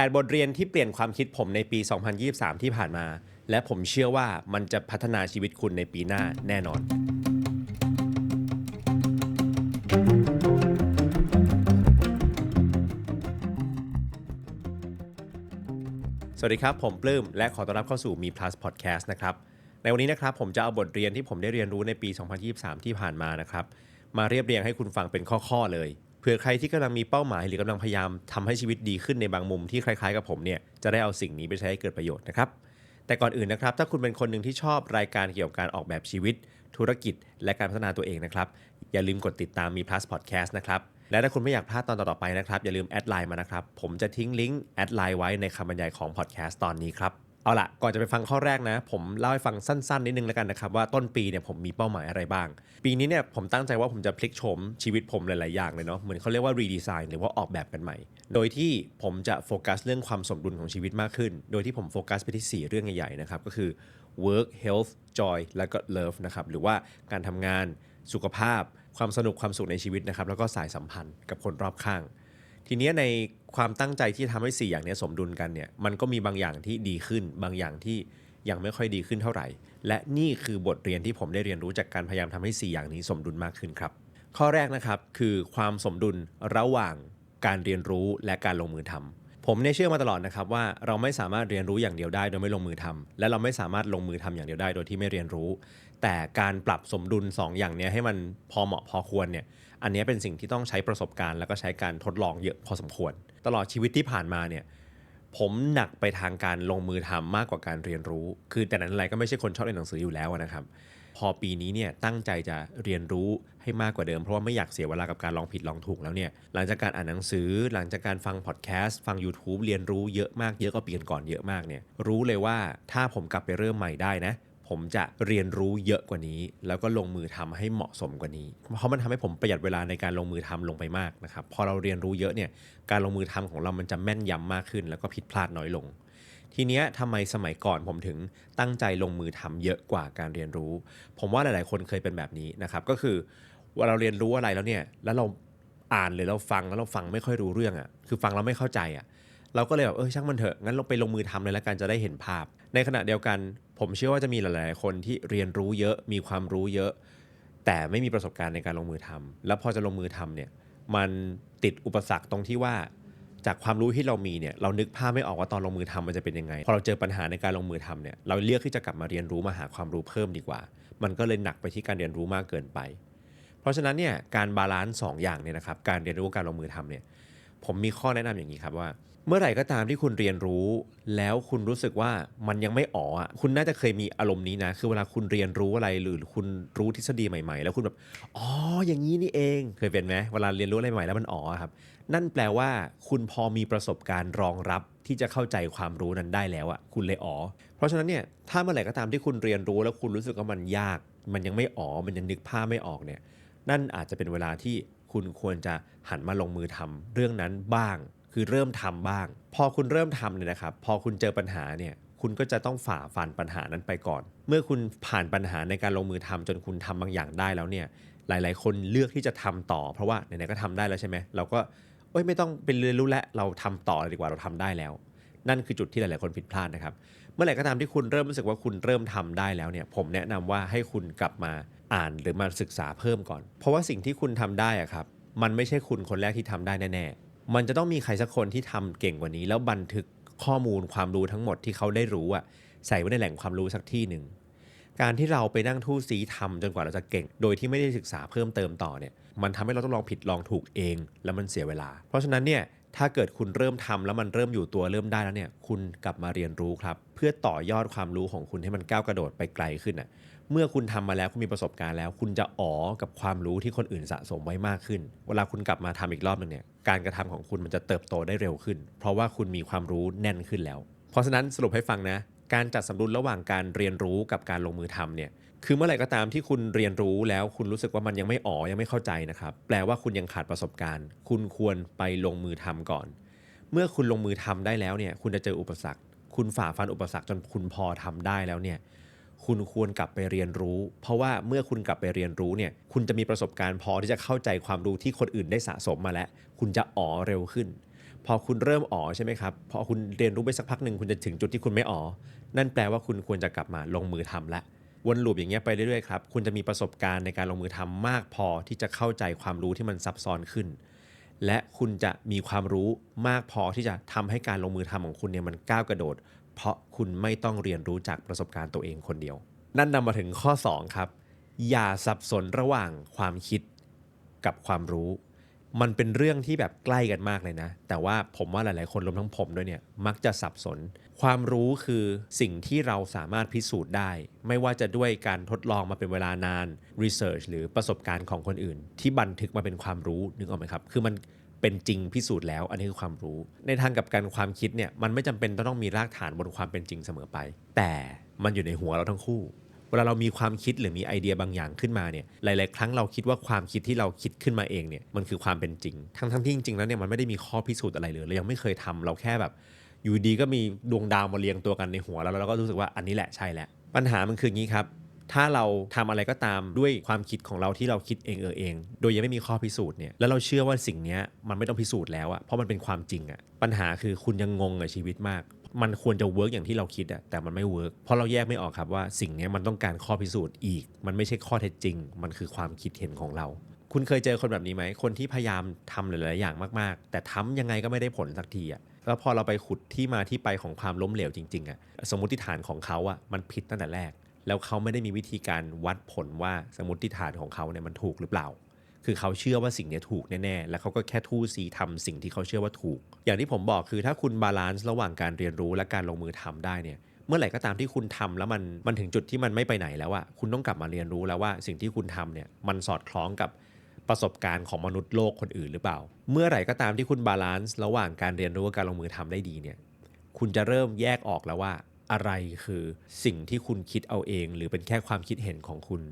8 บทเรียนที่เปลี่ยนความคิดผมในปี 2023 ที่ผ่านมา และผมเชื่อว่ามันจะพัฒนาชีวิตคุณในปีหน้าแน่นอน สวัสดีครับ ผมปลื้ม และขอต้อนรับเข้าสู่มี plus podcast นะครับ ในวันนี้นะครับผมจะเอาบทเรียนที่ผมได้เรียนรู้ในปี 2023 ที่ผ่านมานะครับ มาเรียบเรียงให้คุณฟังเป็นข้อๆเลยเผื่อใครที่กำลังมีเป้าหมายหรือกำลังพยายามทำให้ชีวิตดีขึ้นในบางมุมที่คล้ายๆกับผมเนี่ยจะได้เอาสิ่งนี้ไปใช้ให้เกิดประโยชน์นะครับ แต่ก่อนอื่นนะครับ ถ้าคุณเป็นคนหนึ่งที่ชอบรายการเกี่ยวกับการออกแบบชีวิต ธุรกิจ และการพัฒนาตัวเองนะครับ อย่าลืมกดติดตามมี plus podcast นะครับ และถ้าคุณไม่อยากพลาดตอนต่อๆไปนะครับอย่าลืมแอดไลน์มานะครับผมจะทิ้งลิงก์แอดไลน์ไว้ในคำบรรยายของ podcast ตอนนี้ครับ เอาละก่อนจะไปฟังข้อแรกนะ ผมเล่าให้ฟังสั้น ๆ นิดนึงแล้วกันนะครับ ว่าต้นปีเนี่ยผมมีเป้าหมายอะไรบ้าง ปีนี้เนี่ยผมตั้งใจว่าผมจะพลิกโฉมชีวิตผมหลาย ๆ อย่างเลยเนาะเหมือนเขาเรียกว่ารีดีไซน์หรือว่าออกแบบกันใหม่ โดยที่ผมจะโฟกัสเรื่องความสมดุลของชีวิตมากขึ้น โดยที่ผมโฟกัสไปที่ 4 เรื่องใหญ่ ๆ นะครับ ก็คือ work health joy แล้วก็ love นะครับหรือว่าการทำงานสุขภาพ ความสนุกความสุขในชีวิตนะครับแล้วก็สายสัมพันธ์กับคนรอบข้าง ทีนี้ในความตั้งใจที่ทำให้ 4 อย่างนี้สมดุลกันเนี่ยมันก็มีบางอย่างที่ดีขึ้น บางอย่างที่ยังไม่ค่อยดีขึ้นเท่าไหร่ และนี่คือบทเรียนที่ผมได้เรียนรู้จากการพยายามทำให้ 4 อย่างนี้สมดุลมากขึ้นครับ ข้อแรกนะครับคือความสมดุลระหว่างการเรียนรู้และการลงมือทำผมเนี่ยเชื่อมาตลอดนะครับว่าเราไม่สามารถเรียนรู้อย่างเดียวได้โดยไม่ลงมือทำและเราไม่สามารถลงมือทำอย่างเดียวได้โดยที่ไม่เรียนรู้ แต่การปรับสมดุล 2 อย่างนี้ให้มันพอเหมาะพอควรเนี่ย อันนี้เป็นสิ่งที่ต้องใช้ประสบการณ์แล้วก็ใช้การทดลองเยอะพอสมควร ตลอดชีวิตที่ผ่านมาเนี่ยผมหนักไปทางการลงมือทำมากกว่าการเรียนรู้ คือแต่นั้นอะไรก็ไม่ใช่คนชอบเรียนหนังสืออยู่แล้วนะครับ พอปีนี้เนี่ยตั้งใจจะเรียนรู้ให้มากกว่าเดิม เพราะว่าไม่อยากเสียเวลากับการลองผิดลองถูกแล้วเนี่ย หลังจากการอ่านหนังสือ หลังจากการฟังพอดแคสต์ ฟัง YouTube เรียนรู้เยอะมากเยอะกว่าปีก่อนเยอะมากเนี่ย รู้เลยว่าถ้าผมกลับไปเริ่มใหม่ได้นะ ผมจะเรียนรู้เยอะกว่านี้ แล้วก็ลงมือทำให้เหมาะสมกว่านี้ เพราะมันทำให้ผมประหยัดเวลาในการลงมือทำลงไปมากนะครับพอเราเรียนรู้เยอะเนี่ยการลงมือทำของเรามันจะแม่นยำมากขึ้น แล้วก็ผิดพลาดน้อยลง ทีเนี้ยทำไมสมัยก่อนผมถึงตั้งใจลงมือทำเยอะกว่าการเรียนรู้ ผมว่าหลาย ๆ คนเคยเป็นแบบนี้นะครับก็คือเว่าเราเรียนรู้อะไรแล้วเนี่ยแล้วเราอ่านหรือเราฟังแล้วเราฟังไม่ค่อยรู้เรื่องอะ่ะคือฟังแล้วไม่เข้าใจอะ่ะเราก็เลยแบบเออช่างมันเถอะงั้นเราไปลงมือทำเลยแล้วกันจะได้เห็นภาพ ในขณะเดียวกัน ผมเชื่อว่าจะมีหลาย ๆ คนที่เรียนรู้เยอะมีความรู้เยอะ แต่ไม่มีประสบการณ์ในการลงมือทำแล้วพอจะลงมือทำเนี่ยมันติดอุปสรรคตรงที่ว่าจากความรู้ที่เรามีเนี่ยเรานึกภาพไม่ออกว่าตอนลงมือทำมันจะเป็นยังไง พอเราเจอปัญหาในการลงมือทำเนี่ยเราเลือกที่จะกลับมาเรียนรู้มาหาความรู้เพิ่มดีกว่า มันก็เลยหนักไปที่การเรียนรู้มากเกินไป เพราะฉะนั้นเนี่ยการบาลานซ์สองอย่างเนี่ยนะครับการเรียนรู้กับการลงมือทำเนี่ยผมมีข้อแนะนำอย่างนี้ครับว่า เมื่อไหร่ก็ตามที่คุณเรียนรู้ แล้วคุณรู้สึกว่ามันยังไม่อ๋ออะคุณน่าจะเคยมีอารมณ์นี้นะ คือเวลาคุณเรียนรู้อะไรหรือคุณรู้ทฤษฎีใหม่ๆ แล้วคุณแบบอ๋ออย่างนี้นี่เองเคยเป็นไหมเวลาเรียนรู้อะไรใหม่แล้วมันอ๋อครับ นั่นแปลว่า คุณพอมีประสบการณ์รองรับที่จะเข้าใจความรู้นั้นได้แล้วอะคุณเลยอ๋อเพราะฉะนั้นเนี่ยถ้าเมื่อไหร่ก็ตามที่คุณเรียนรู้แล้วคุณรู้สึกว่ามันยาก มันยังไม่อ๋อมันยังนึกภาพไม่ออกเนี่ยนั่นอาจจะเป็นเวลาที่คุณควรจะหันมาลงมือทำเรื่องนั้นบ้าง คือเริ่มทำบ้าง พอคุณเริ่มทำเนี่ยนะครับ พอคุณเจอปัญหาเนี่ย คุณก็จะต้องฝ่าฟันปัญหานั้นไปก่อน เมื่อคุณผ่านปัญหาในการลงมือทำจนคุณทำบางอย่างได้แล้วเนี่ย หลาย ๆ คนเลือกที่จะทำต่อ เพราะว่าไหนๆก็ทำได้แล้วใช่ไหมเราก็เอ้ยไม่ต้องเป็นเรียนรู้แล้วเราทำต่อเลยดีกว่าเราทำได้แล้ว นั่นคือจุดที่หลาย ๆ คนผิดพลาดนะครับ เมื่อไหร่ก็ตามที่คุณเริ่มรู้สึกว่าคุณเริ่มทำได้แล้วเนี่ย ผมแนะนำว่าให้คุณกลับมาอ่านหรือมาศึกษาเพิ่มก่อน เพราะว่าสิ่งที่คุณทำได้อะครับ มันไม่ใช่คุณคนแรกที่ทำได้แน่ๆ มันจะต้องมีใครสักคนที่ทำเก่งกว่านี้ แล้วบันทึกข้อมูลความรู้ทั้งหมดที่เขาได้รู้อะใส่ไว้ในแหล่งความรู้สักที่หนึ่งการที่เราไปนั่งทู่ซีทำจนกว่าเราจะเก่ง โดยที่ไม่ได้ศึกษาเพิ่มเติมต่อเนี่ยมันทำให้เราต้องลองผิดลองถูกเอง แล้วมันเสียเวลา เพราะฉะนั้นเนี่ยถ้าเกิดคุณเริ่มทำแล้วมันเริ่มอยู่ตัวเริ่มได้แล้วเนี่ยคุณกลับมาเรียนรู้ครับ เพื่อต่อยอดความรู้ของคุณให้มันก้าวกระโดดไปไกลขึ้นอะ เมื่อคุณทำมาแล้วคุณมีประสบการณ์แล้ว คุณจะอ๋อกับความรู้ที่คนอื่นสะสมไว้มากขึ้น เวลาคุณกลับมาทำอีกรอบหนึงเนี่ยการกระทำของคุณมันจะเติบโตได้เร็วขึ้น เพราะว่าคุณมีความรู้แน่นขึ้นแล้ว เพราะฉะนั้นสรุปให้ฟังนะ การจัดสมดุลระหว่างการเรียนรู้กับการลงมือทำเนี่ยคือเมื่อไหร่ก็ตามที่คุณเรียนรู้แล้วคุณรู้สึกว่ามันยังไม่อ๋อยังไม่เข้าใจนะครับแปลว่าคุณยังขาดประสบการณ์ คุณควรไปลงมือทำก่อน เมื่อคุณลงมือทำได้แล้วเนี่ยคุณจะเจออุปสรรค คุณฝ่าฟันอุปสรรคจนคุณพอทำได้แล้วเนี่ย คุณควรกลับไปเรียนรู้ เพราะว่าเมื่อคุณกลับไปเรียนรู้เนี่ยคุณจะมีประสบการณ์พอที่จะเข้าใจความรู้ที่คนอื่นได้สะสมมาแล้ว คุณจะอ๋อเร็วขึ้น พอคุณเริ่มอ๋อใช่ไหมครับพอคุณเรียนรู้ไปสักพักหนึ่งคุณจะถึงจุดที่คุณไม่อ๋อนั่นแปลว่าคุณควรจะกลับมาลงมือทำละวนลูปอย่างเงี้ยไปเรื่อยๆครับคุณจะมีประสบการณ์ในการลงมือทำมากพอที่จะเข้าใจความรู้ที่มันซับซ้อนขึ้น และคุณจะมีความรู้มากพอที่จะทำให้การลงมือทำของคุณเนี่ยมันก้าวกระโดด เพราะคุณไม่ต้องเรียนรู้จากประสบการณ์ตัวเองคนเดียว นั่นนำมาถึงข้อ 2 ครับ อย่าสับสนระหว่างความคิดกับความรู้ มันเป็นเรื่องที่แบบใกล้กันมากเลยนะ แต่ว่าผมว่าหลาย ๆ คนรวมทั้งผมด้วยเนี่ยมักจะสับสน ความรู้คือสิ่งที่เราสามารถพิสูจน์ได้ ไม่ว่าจะด้วยการทดลองมาเป็นเวลานาน research หรือประสบการณ์ของคนอื่น ที่บันทึกมาเป็นความรู้นึกออกไหมครับ คือมัน เป็นจริงพิสูจน์แล้ว อันนี้คือความรู้ ในทางกับการความคิดเนี่ยมันไม่จำเป็นต้องมีรากฐานบนความเป็นจริงเสมอไป แต่มันอยู่ในหัวเราทั้งคู่ เวลาเรามีความคิดหรือมีไอเดียบางอย่างขึ้นมาเนี่ยหลาย ๆ ครั้งเราคิดว่าความคิดที่เราคิดขึ้นมาเองเนี่ยมันคือความเป็นจริง ทั้งทั้งที่จริงๆแล้วเนี่ยมันไม่ได้มีข้อพิสูจน์อะไรเลยเรายังไม่เคยทำเราแค่แบบ อยู่ดีก็มีดวงดาวมาเรียงตัวกันในหัวเราแล้วเราก็รู้สึกว่าอันนี้แหละใช่แล้วปัญหามันคืออย่างนี้ครับ ถ้าเราทำอะไรก็ตามด้วยความคิดของเราที่เราคิดเองเออเอง โดยยังไม่มีข้อพิสูจน์เนี่ยแล้วเราเชื่อว่าสิ่งนี้มันไม่ต้องพิสูจน์แล้วอะเพราะมันเป็นความจริงอะปัญหาคือคุณยังงงกับชีวิตมาก มันควรจะเวิร์กอย่างที่เราคิดอะแต่มันไม่เวิร์กเพราะเราแยกไม่ออกครับว่าสิ่งนี้มันต้องการข้อพิสูจน์อีก มันไม่ใช่ข้อเท็จจริง มันคือความคิดเห็นของเรา คุณเคยเจอคนแบบนี้ไหมคนที่พยายามทำหลายๆอย่างมากๆ แต่ทำยังไงก็ไม่ได้ผลสักทีอะแล้วพอเราไปขุดที่มาที่ไปของความล้มเหลวจริงๆอะสมมติฐานของเขาอะมันผิดตั้งแต่แรก แล้วเขาไม่ได้มีวิธีการวัดผลว่าสมมติฐานของเขาเนี่ยมันถูกหรือเปล่า คือเขาเชื่อว่าสิ่งนี้ถูกแน่ๆ แล้วเขาก็แค่ทู่ซีทำสิ่งที่เขาเชื่อว่าถูก อย่างที่ผมบอกคือถ้าคุณบาลานซ์ระหว่างการเรียนรู้และการลงมือทำได้เนี่ยเมื่อไหร่ก็ตามที่คุณทำแล้วมันมันถึงจุดที่มันไม่ไปไหนแล้วอะคุณต้องกลับมาเรียนรู้แล้วว่าสิ่งที่คุณทำเนี่ยมันสอดคล้องกับประสบการณ์ของมนุษย์โลกคนอื่นหรือเปล่า เมื่อไหร่ก็ตามที่คุณบาลานซ์ระหว่างการเรียนรู้กับการลงมือทำได้ดีเนี่ย คุณจะเริ่มแยกออกแล้วว่า อะไรคือสิ่งที่คุณคิดเอาเอง หรือเป็นแค่ความคิดเห็นของคุณ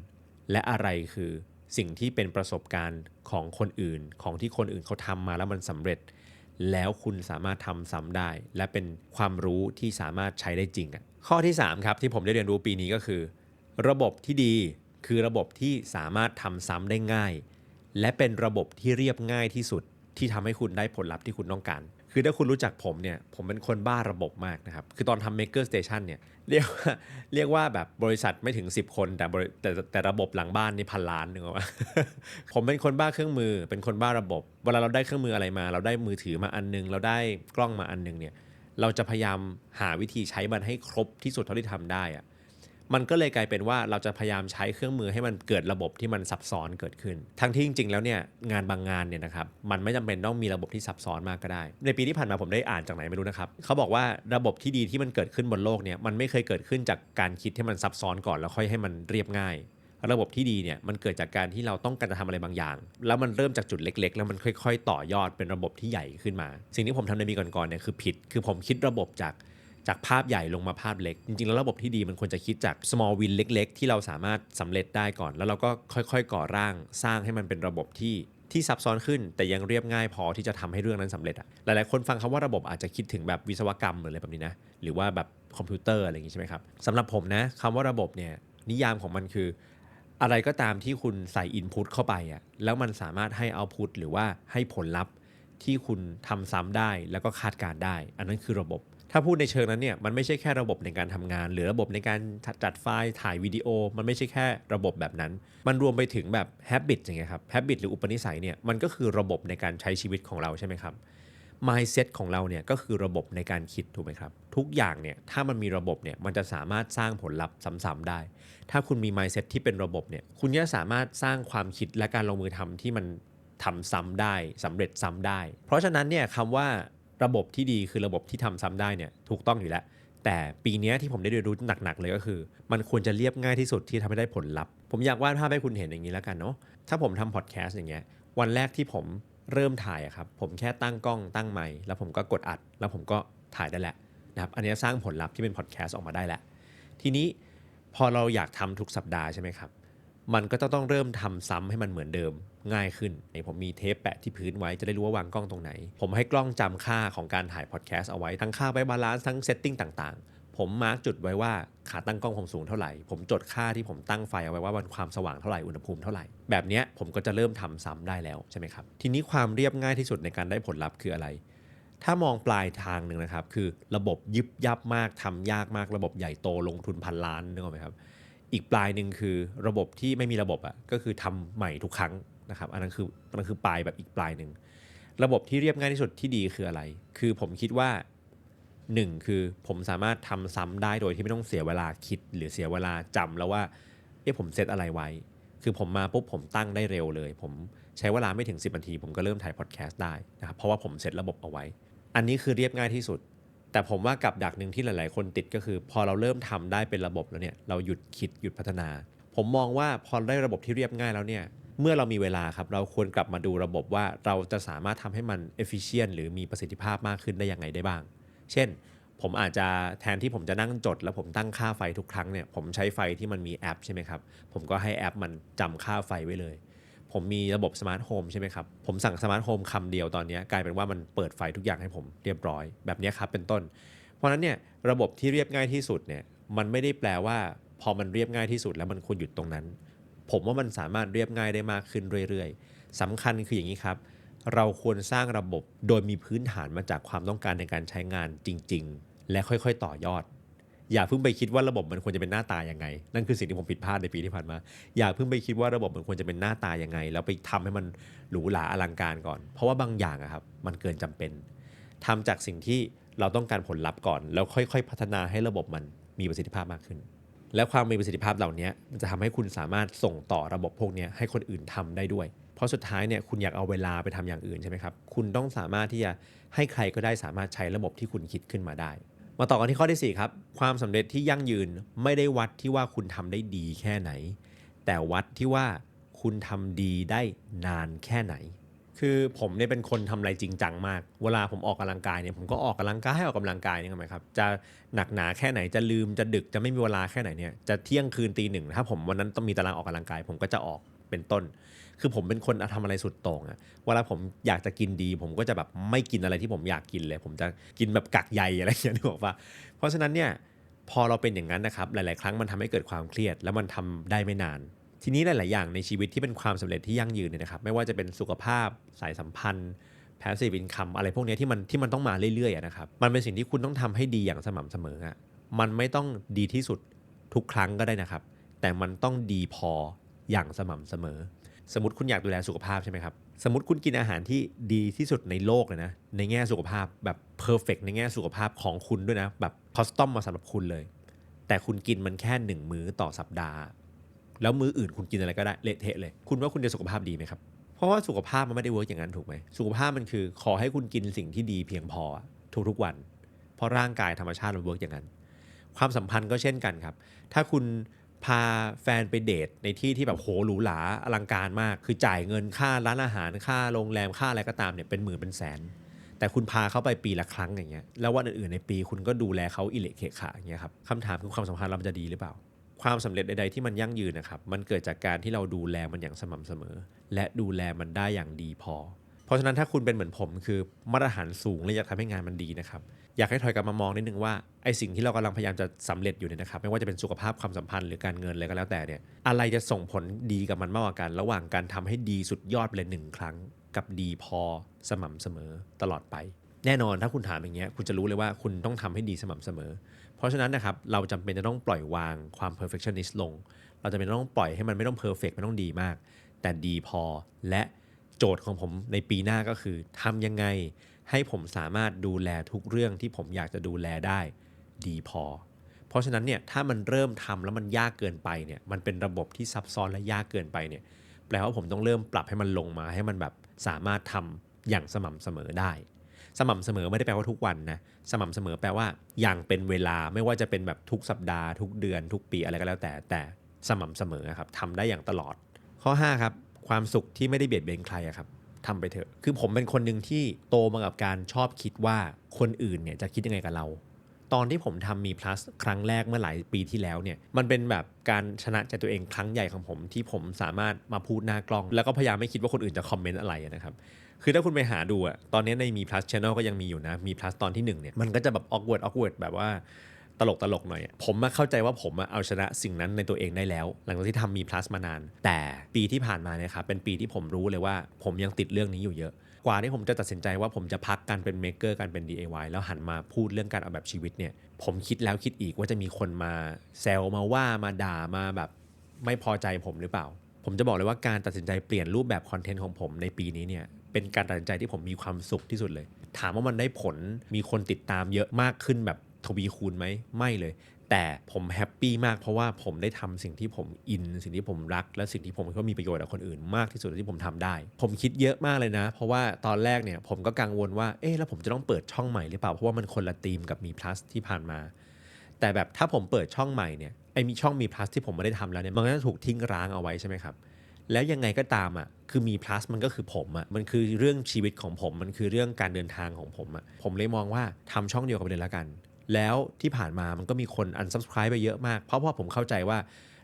และอะไรคือสิ่งที่เป็นประสบการณ์ของคนอื่น ของที่คนอื่นเขาทำมาแล้วมันสำเร็จ แล้วคุณสามารถทำซ้ำได้ และเป็นความรู้ที่สามารถใช้ได้จริงอะข้อที่ 3 ครับที่ผมได้เรียนรู้ปีนี้ก็คือ ระบบที่ดีคือระบบที่สามารถทำซ้ำได้ง่าย และเป็นระบบที่เรียบง่ายที่สุด ที่ทำให้คุณได้ผลลัพธ์ที่คุณต้องการ คือถ้าคุณรู้จักผมเนี่ย ผมเป็นคนบ้าระบบมากนะครับ คือตอนทำ Maker Station เนี่ยเรียกว่าเรียกว่าแบบบริษัทไม่ถึง 10 คนแต่แต่แต่ระบบหลังบ้านนี่พันล้านนึกออกปะผมเป็นคนบ้าเครื่องมือ เป็นคนบ้าระบบ เวลาเราได้เครื่องมืออะไรมา เราได้มือถือมาอันนึง เราได้กล้องมาอันนึงเนี่ย เราจะพยายามหาวิธีใช้มันให้ครบที่สุดเท่าที่ทำได้อะ มันก็เลยกลายเป็นว่าเราจะพยายามใช้เครื่องมือให้มันเกิดระบบที่มันซับซ้อนเกิดขึ้น ทั้งที่จริง ๆ แล้วเนี่ยงานบางงานเนี่ยนะครับมันไม่จำเป็นต้องมีระบบที่ซับซ้อนมากก็ได้ ในปีที่ผ่านมาผมได้อ่านจากไหนไม่รู้นะครับเขาบอกว่าระบบที่ดีที่มันเกิดขึ้นบนโลกเนี่ยมันไม่เคยเกิดขึ้นจากการคิดให้มันซับซ้อนก่อนแล้วค่อยให้มันเรียบง่ายระบบที่ดีเนี่ยมันเกิดจากการที่เราต้องการจะทำอะไรบางอย่าง แล้วมันเริ่มจากจุดเล็ก ๆ แล้วมันค่อย ๆ ต่อยอดเป็นระบบที่ใหญ่ขึ้นมา สิ่งที่ผมทำในปีก่อนๆเนี่ยคือผิด คือผมคิดระบบจาก จากภาพใหญ่ลงมาภาพเล็ก จริงๆ แล้วระบบที่ดีมันควรจะคิดจาก small win เล็ก ๆ ที่เราสามารถสำเร็จได้ก่อน แล้วเราก็ค่อยๆ ก่อร่างสร้างให้มันเป็นระบบที่ที่ซับซ้อนขึ้น แต่ยังเรียบง่ายพอที่จะทำให้เรื่องนั้นสำเร็จอะหลายๆคนฟังคำว่าระบบอาจจะคิดถึงแบบวิศวกรรมหรืออะไรแบบนี้นะหรือว่าแบบคอมพิวเตอร์อะไรอย่างงี้ใช่ไหมครับสำหรับผมนะคำว่าระบบเนี่ยนิยามของมันคือ อะไรก็ตามที่คุณใส่ Input เข้าไปอะแล้วมันสามารถให้ Output หรือว่าให้ผลลัพธ์ที่คุณทำซ้ำได้แล้วก็คาดการได้ อันนั้นคือระบบ ถ้าพูดในเชิงนั้นเนี่ยมันไม่ใช่แค่ระบบในการทำงาน หรือระบบในการจัดไฟล์ถ่ายวิดีโอ มันไม่ใช่แค่ระบบแบบนั้น มันรวมไปถึงแบบ habit อย่างเงี้ยครับ habit หรืออุปนิสัยเนี่ยมันก็คือระบบในการใช้ชีวิตของเราใช่ไหมครับ mindset ของเราเนี่ยก็คือระบบในการคิดถูกไหมครับ ทุกอย่างเนี่ยถ้ามันมีระบบเนี่ยมันจะสามารถสร้างผลลัพธ์ซ้ำๆได้ ถ้าคุณมี mindset ที่เป็นระบบเนี่ยคุณจะสามารถสร้างความคิดและการลงมือทำที่มันทำซ้ำได้สำเร็จซ้ำได้ เพราะฉะนั้นเนี่ยคำว่า ระบบที่ดีคือระบบที่ทำซ้ำได้เนี่ยถูกต้องอยู่แล้ว แต่ปีนี้ที่ผมได้เรียนรู้หนักๆเลยก็คือ มันควรจะเรียบง่ายที่สุดที่ทำให้ได้ผลลัพธ์ผมอยากวาดภาพให้คุณเห็นอย่างนี้แล้วกันเนาะถ้าผมทำพอดแคสต์อย่างเงี้ยวันแรกที่ผมเริ่มถ่ายอะครับผมแค่ตั้งกล้องตั้งไมค์แล้วผมก็กดอัด แล้วผมก็ถ่ายได้แหละนะครับอันนี้สร้างผลลัพธ์ที่เป็นพอดแคสต์ออกมาได้แล้วทีนี้พอเราอยากทำทุกสัปดาห์ใช่ไหมครับ มันก็ต้องต้องเริ่มทำซ้ำให้มันเหมือนเดิมง่ายขึ้นผมมีเทปแปะที่พื้นไว้จะได้รู้ว่าวางกล้องตรงไหน ผมให้กล้องจำค่าของการถ่ายพอดแคสต์เอาไว้ทั้งค่าไว้บาลานซ์ทั้งเซตติ้งต่างๆ ผมมาร์กจุดไว้ว่าขาตั้งกล้องผมสูงเท่าไหร่ ผมจดค่าที่ผมตั้งไฟเอาไว้ว่ามันความสว่างเท่าไหร่อุณหภูมิเท่าไหร่ แบบนี้ผมก็จะเริ่มทำซ้ำได้แล้วใช่ไหมครับทีนี้ความเรียบง่ายที่สุดในการได้ผลลัพธ์คืออะไร ถ้ามองปลายทางหนึ่งนะครับคือระบบยิบยับมากทำยากมากระบบใหญ่โตลงทุนพันล้านนึกออกไหมครับ อีกปลายหนึ่งคือระบบที่ไม่มีระบบอะ่ะก็คือทำใหม่ทุกครั้งนะครับอันนั้นคืออันนั้นคือปลายแบบอีกปลายหนึ่งระบบที่เรียบง่ายที่สุดที่ดีคืออะไร คือผมคิดว่าหนึ่งคือผมสามารถทำซ้ำได้โดยที่ไม่ต้องเสียเวลาคิด หรือเสียเวลาจำแล้วว่าเอ๊ะผมเซตอะไรไว้ คือผมมาปุ๊บผมตั้งได้เร็วเลย ผมใช้เวลาไม่ถึง 10นาที ผมก็เริ่มถ่ายพอดแคสต์ได้นะครับเพราะว่าผมเซตระบบเอาไว้ อันนี้คือเรียบง่ายที่สุด แต่ผมว่ากับดักหนึ่งที่หลาย ๆ คนติดก็คือ พอเราเริ่มทำได้เป็นระบบแล้วเนี่ยเราหยุดคิดหยุดพัฒนา ผมมองว่าพอได้ระบบที่เรียบง่ายแล้วเนี่ยเมื่อเรามีเวลาครับเราควรกลับมาดูระบบว่าเราจะสามารถทำให้มัน efficient หรือมีประสิทธิภาพมากขึ้นได้ยังไงได้บ้าง เช่น ผมอาจจะแทนที่ผมจะนั่งจด แล้วผมตั้งค่าไฟทุกครั้งเนี่ยผมใช้ไฟที่มันมีแอปใช่ไหมครับผมก็ให้แอปมันจำค่าไฟไว้เลย ผมมีระบบสมาร์ทโฮมใช่ไหมครับ ผมสั่งสมาร์ทโฮมคำเดียวตอนนี้กลายเป็นว่ามันเปิดไฟทุกอย่างให้ผมเรียบร้อย แบบนี้ครับเป็นต้น เพราะนั้นเนี่ยระบบที่เรียบง่ายที่สุดเนี่ยมันไม่ได้แปลว่า พอมันเรียบง่ายที่สุดแล้วมันควรหยุดตรงนั้น ผมว่ามันสามารถเรียบง่ายได้มากขึ้นเรื่อยๆสำคัญคืออย่างนี้ครับ เราควรสร้างระบบโดยมีพื้นฐานมาจากความต้องการในการใช้งานจริง ๆ และค่อยๆ ต่อยอด อย่าเพิ่งไปคิดว่าระบบมันควรจะเป็นหน้าตายังไง นั่นคือสิ่งที่ผมผิดพลาดในปีที่ผ่านมา อย่าเพิ่งไปคิดว่าระบบมันควรจะเป็นหน้าตายังไง แล้วไปทำให้มันหรูหราอลังการก่อน เพราะว่าบางอย่างอะครับมันเกินจำเป็นทำจากสิ่งที่เราต้องการผลลัพธ์ก่อน แล้วค่อยๆ พัฒนาให้ระบบมันมีประสิทธิภาพมากขึ้น และความมีประสิทธิภาพเหล่านี้มันจะทำให้คุณสามารถส่งต่อระบบพวกนี้ให้คนอื่นทำได้ด้วย เพราะสุดท้ายเนี่ยคุณอยากเอาเวลาไปทำอย่างอื่นใช่ไหมครับ คุณต้องสามารถที่จะให้ใครก็ได้สามารถใช้ระบบที่คุณคิดขึ้นมาได้ มาต่อกันที่ข้อที่ 4 ครับ ความสำเร็จที่ยั่งยืนไม่ได้วัดที่ว่าคุณทำได้ดีแค่ไหน แต่วัดที่ว่าคุณทำดีได้นานแค่ไหน คือผมเนี่ยเป็นคนทำอะไรจริงจังมาก เวลาผมออกกำลังกายเนี่ยผมก็ออกกำลังกายให้ออกกำลังกายนี่ไงครับ จะหนักหนาแค่ไหนจะลืมจะดึกจะไม่มีเวลาแค่ไหนเนี่ยจะเที่ยงคืนตีหนึ่งถ้าผมวันนั้นต้องมีตารางออกกำลังกาย ผมก็จะออกเป็นต้น คือผมเป็นคนทำอะไรสุดโต่งอะเวลาผมอยากจะกินดี ผมก็จะแบบไม่กินอะไรที่ผมอยากกินเลย ผมจะกินแบบกักใยอะไรอย่างเงี้ยนึกออกปะเพราะฉะนั้นเนี่ยพอเราเป็นอย่างนั้นนะครับหลาย ๆ ครั้งมันทำให้เกิดความเครียด แล้วมันทำได้ไม่นาน ทีนี้หลาย ๆ อย่างในชีวิตที่เป็นความสำเร็จที่ยั่งยืนเนี่ยนะครับไม่ว่าจะเป็นสุขภาพสายสัมพันธ์ passive income อะไรพวกนี้ที่มันที่มันต้องมาเรื่อย ๆ นะครับ มันเป็นสิ่งที่คุณต้องทำให้ดีอย่างสม่ำเสมออะมันไม่ต้องดีที่สุดทุกครั้งก็ได้นะครับ แต่มันต้องดีพออย่างสม่ำเสมอ สมมติคุณอยากดูแลสุขภาพใช่ไหมครับ สมมติคุณกินอาหารที่ดีที่สุดในโลกเลยนะ ในแง่สุขภาพแบบเพอร์เฟกในแง่สุขภาพของคุณด้วยนะ แบบคอสตอมมาสำหรับคุณเลย แต่คุณกินมันแค่หนึ่งมื้อต่อสัปดาห์ แล้วมื้ออื่นคุณกินอะไรก็ได้เละเทะเลย คุณว่าคุณจะสุขภาพดีไหมครับ เพราะว่าสุขภาพมันไม่ได้เวิร์กอย่างนั้นถูกไหม สุขภาพมันคือขอให้คุณกินสิ่งที่ดีเพียงพอทุกๆวัน เพราะร่างกายธรรมชาติมันเวิร์กอย่างนั้น ความสัมพันธ์ก็เช่นกันครับ ถ้าคุณ พาแฟนไปเดทในที่ที่แบบโหหรูหราอลังการมาก คือจ่ายเงินค่าร้านอาหารค่าโรงแรมค่าอะไรก็ตามเนี่ยเป็นหมื่นเป็นแสน แต่คุณพาเขาไปปีละครั้งอย่างเงี้ยแล้ววันอื่นๆในปีคุณก็ดูแลเขาอิเละเขะขะอย่างเงี้ยครับคำถามคือความสัมพันธ์เราจะดีหรือเปล่า ความสำเร็จใดๆที่มันยั่งยืนนะครับมันเกิดจากการที่เราดูแลมันอย่างสม่ำเสมอ และดูแลมันได้อย่างดีพอ ราะฉะนั้นถ้าคุณเป็นเหมือนผมคือมาตรฐานสูงและอยากทำให้งานมันดีนะครับ อยากให้ถอยกลับมามองนิดนึงว่าไอสิ่งที่เรากำลังพยายามจะสำเร็จอยู่เนี่ยนะครับ ไม่ว่าจะเป็นสุขภาพความสัมพันธ์หรือการเงินอะไรก็แล้วแต่เนี่ยอะไรจะส่งผลดีกับมันมากกว่ากัน ระหว่างการทำให้ดีสุดยอดไปเลยหนึ่งครั้ง กับดีพอสม่ำเสมอตลอดไป แน่นอนถ้าคุณถามอย่างเงี้ยคุณจะรู้เลยว่าคุณต้องทำให้ดีสม่ำเสมอ เพราะฉะนั้นนะครับเราจำเป็นจะต้องปล่อยวางความ perfectionist ลง เราจะเป็นต้องปล่อยให้มันไม่ต้อง perfect ไม่ต้องดีมาก แต่ดีพอและ โจทย์ของผมในปีหน้าก็คือทำยังไงให้ผมสามารถดูแลทุกเรื่องที่ผมอยากจะดูแลได้ดีพอ เพราะฉะนั้นเนี่ยถ้ามันเริ่มทำแล้วมันยากเกินไปเนี่ยมันเป็นระบบที่ซับซ้อนและยากเกินไปเนี่ยแปลว่าผมต้องเริ่มปรับให้มันลงมาให้มันแบบสามารถทำอย่างสม่ำเสมอได้ สม่ำเสมอไม่ได้แปลว่าทุกวันนะสม่ำเสมอแปลว่าอย่างเป็นเวลาไม่ว่าจะเป็นแบบทุกสัปดาห์ทุกเดือนทุกปีอะไรก็แล้วแต่แต่สม่ำเสมอครับทำได้อย่างตลอด ข้อ 5 ครับ ความสุขที่ไม่ได้เบียดเบียนใครอะครับทำไปเถอะ คือผมเป็นคนหนึ่งที่โตมากับการชอบคิดว่าคนอื่นเนี่ยจะคิดยังไงกับเรา ตอนที่ผมทำมี plus ครั้งแรกเมื่อหลายปีที่แล้วเนี่ย มันเป็นแบบการชนะใจตัวเองครั้งใหญ่ของผมที่ผมสามารถมาพูดหน้ากล้อง แล้วก็พยายามไม่คิดว่าคนอื่นจะคอมเมนต์อะไรนะครับคือถ้าคุณไปหาดูอะตอนนี้ในมี plus channel ก็ยังมีอยู่นะ มี plus ตอนที่หนึ่งเนี่ย มันก็จะแบบ awkward awkward แบบว่า ตลกตลกหน่อย ผมมาเข้าใจว่าผมเอาชนะสิ่งนั้นในตัวเองได้แล้ว หลังจากที่ทำมี plus มานาน แต่ปีที่ผ่านมาเนี่ยครับเป็นปีที่ผมรู้เลยว่า ผมยังติดเรื่องนี้อยู่เยอะ กว่าที่ผมจะตัดสินใจว่าผมจะพักการเป็นเมคเกอร์การเป็น DIY แล้วหันมาพูดเรื่องการออกแบบชีวิตเนี่ยผมคิดแล้วคิดอีกว่าจะมีคนมาแซวมาว่ามาด่ามาแบบไม่พอใจผมหรือเปล่า ผมจะบอกเลยว่าการตัดสินใจเปลี่ยนรูปแบบคอนเทนต์ของผมในปีนี้เนี่ยเป็นการตัดสินใจที่ผมมีความสุขที่สุดเลย ถามว่ามันได้ผลมีคนติดตามเยอะมากขึ้นแบบ ทวีคูณไหมไม่เลย แต่ผมแฮปปี้มากเพราะว่าผมได้ทำสิ่งที่ผมอิน สิ่งที่ผมรัก และสิ่งที่ผมก็มีประโยชน์กับคนอื่นมากที่สุดที่ผมทำได้ ผมคิดเยอะมากเลยนะ เพราะว่าตอนแรกเนี่ยผมก็กังวลว่าเอ๊ะแล้วผมจะต้องเปิดช่องใหม่หรือเปล่าเพราะว่ามันคนละธีมกับมี plus ที่ผ่านมา แต่แบบถ้าผมเปิดช่องใหม่เนี่ยไอมีช่องมี plus ที่ผมไม่ได้ทำแล้วเนี่ยมันก็จะถูกทิ้งร้างเอาไว้ใช่ไหมครับแล้วยังไงก็ตามอะ คือมี plus มันก็คือผมอะ มันคือเรื่องชีวิตของผม มันคือเรื่องการเดินทางของผมอะ ผมเลยมองว่าทำช่องเดียวกันเลยละกัน แล้วที่ผ่านมามันก็มีคน unsubscribe ไปเยอะมาก เพราะว่าผมเข้าใจว่า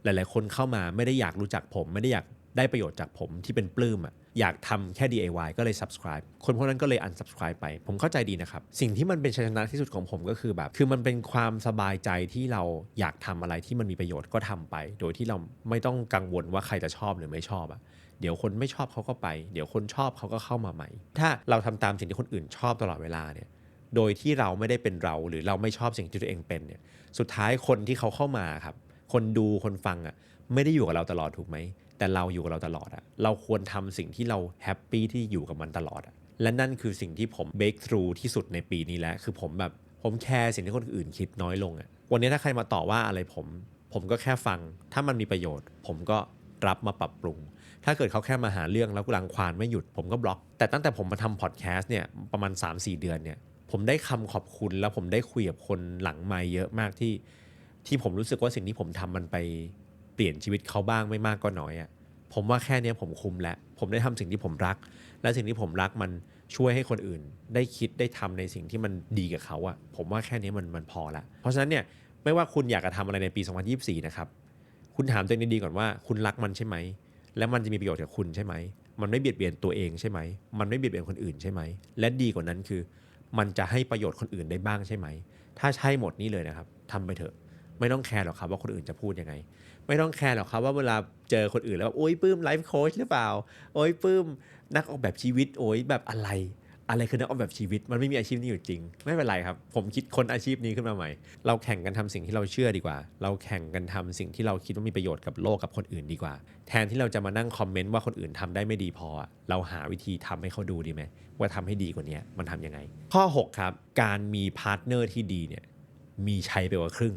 หลาย ๆ คนเข้ามาไม่ได้อยากรู้จักผม ไม่ได้อยากได้ประโยชน์จากผมที่เป็นปลื้มอะอยากทำแค่ DIY ก็เลย subscribe คนพวกนั้นก็เลย unsubscribe ไป ผมเข้าใจดีนะครับ สิ่งที่มันเป็นชัยชนะที่สุดของผมก็คือแบบ คือมันเป็นความสบายใจที่เราอยากทำอะไรที่มันมีประโยชน์ก็ทำไป โดยที่เราไม่ต้องกังวลว่าใครจะชอบหรือไม่ชอบอะเดี๋ยวคนไม่ชอบเขาก็ไป เดี๋ยวคนชอบเขาก็เข้ามาใหม่ ถ้าเราทำตามสิ่งที่คนอื่นชอบตลอดเวลาเนี่ย โดยที่เราไม่ได้เป็นเราหรือเราไม่ชอบสิ่งที่ตัวเองเป็นเนี่ยสุดท้ายคนที่เขาเข้ามาครับ คนดูคนฟังอะ่ะไม่ได้อยู่กับเราตลอดถูกไหม แต่เราอยู่กับเราตลอดอะ่ะเราควรทำสิ่งที่เราแฮปปี้ที่อยู่กับมันตลอดอะ่ะและนั่นคือสิ่งที่ผมเบรกทรูที่สุดในปีนี้แหละคือผมแบบผมแคร์สิ่งที่คนอื่นคิดน้อยลงอะ่ะวันนี้ถ้าใครมาต่อว่าอะไรผม ผมก็แค่ฟัง ถ้ามันมีประโยชน์ ผมก็รับมาปรับปรุง ถ้าเกิดเขาแค่มาหาเรื่องแล้วรังควานไม่หยุด ผมก็บล็อก แต่ตั้งแต่ผมมาทำพอดแคสต์เนี่ยประมาณ 3-4 เดือนเนี่ย ผมได้คำขอบคุณแล้วผมได้คุยกับคนหลังไม่เยอะมากที่ที่ผมรู้สึกว่าสิ่งที่ผมทำมันไปเปลี่ยนชีวิตเขาบ้างไม่มากก็น้อยอะ่ะผมว่าแค่นี้ผมคุ้มแล้วผมได้ทำสิ่งที่ผมรัก และสิ่งที่ผมรักมันช่วยให้คนอื่น ได้คิดได้ทำในสิ่งที่มันดีกับเขาอะ่ะผมว่าแค่นี้มันมันพอละเพราะฉะนั้นเนี่ยไม่ว่าคุณอยากจะทำอะไรในปี 2024 นะครับ คุณถามตัวเองดีๆก่อนว่า คุณรักมันใช่ไหม แล้วมันจะมีประโยชน์กับคุณใช่ไหม มันไม่เบียดเบียนตัวเองใช่ไหม มันไม่เบียดเบียนคนอื่นใช่ไหม และดีกว่านั้นคือ มันจะให้ประโยชน์คนอื่นได้บ้างใช่ไหม ถ้าใช่หมดนี่เลยนะครับทำไปเถอะ ไม่ต้องแคร์หรอกครับว่าคนอื่นจะพูดยังไง ไม่ต้องแคร์หรอกครับว่าเวลาเจอคนอื่นแล้วโอ๊ยปื้มไลฟ์โค้ชหรือเปล่า โอ๊ยปื้มนักออกแบบชีวิต โอ๊ยแบบอะไร อะไรคือนักออกแบบชีวิต มันไม่มีอาชีพนี้อยู่จริง ไม่เป็นไรครับ ผมคิดคนอาชีพนี้ขึ้นมาใหม่ เราแข่งกันทำสิ่งที่เราเชื่อดีกว่า เราแข่งกันทำสิ่งที่เราคิดว่ามีประโยชน์กับโลกกับคนอื่นดีกว่า แทนที่เราจะมานั่งคอมเมนต์ว่าคนอื่นทำได้ไม่ดีพอ เราหาวิธีทำให้เขาดูดีไหมว่าทำให้ดีกว่านี้มันทำยังไง ข้อ 6 ครับ การมีพาร์ทเนอร์ที่ดีเนี่ยมีใช้ไปกว่าครึ่ง